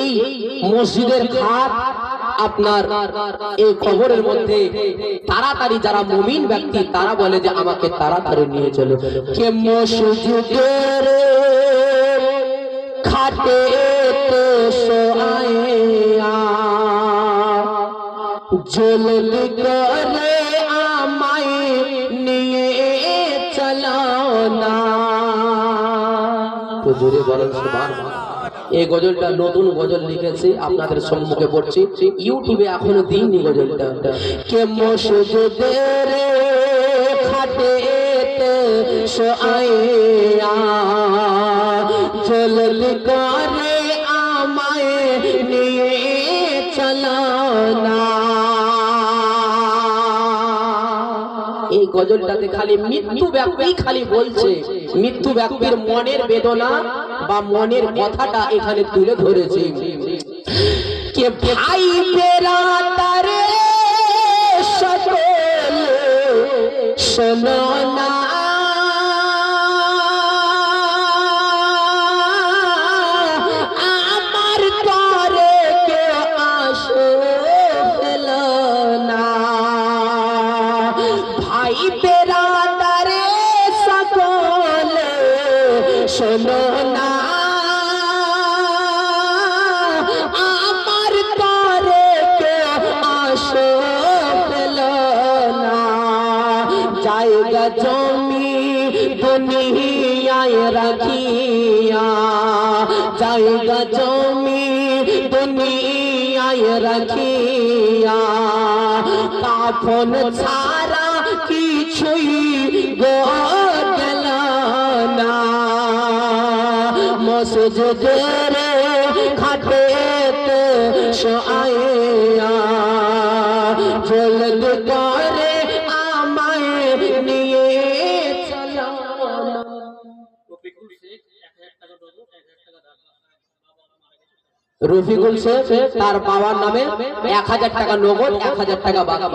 এই মসজিদের খাট আপনার এই খবরের মধ্যে তাড়াতাড়ি যারা মুমিন ব্যক্তি, তারা বলে যে আমাকে তাড়াতাড়ি নিয়ে চলো। কে মসজিদের খাটে তো সোয়া জলদ করে আমায় নিয়ে না। এই গজলটা নতুন গজল লিখেছি, আপনাদের সম্মুখে পড়ছি। ইউটিউবে এখনও দিইনি গজলটা। কে মসজিদের খাটে এই গজলটাতে খালি মৃত্যু ব্যক্তি খালি বলছে, মৃত্যু ব্যক্তির মনের বেদনা বা মনের কথাটা এখানে তুলে ধরেছে। শোনো। জায়গা জমি দুনিয়ায় রাখিয়া। জায়গা জমি দুনিয়ায় রাখিয়া। কাফন ছাড়া কিছুই গেল না। মসজিদের খাটেতে শোয়া জলদ করে রফিকুল শেখ তার বাবার নামে এক হাজার টাকা নগদ এক হাজার টাকা বাকি।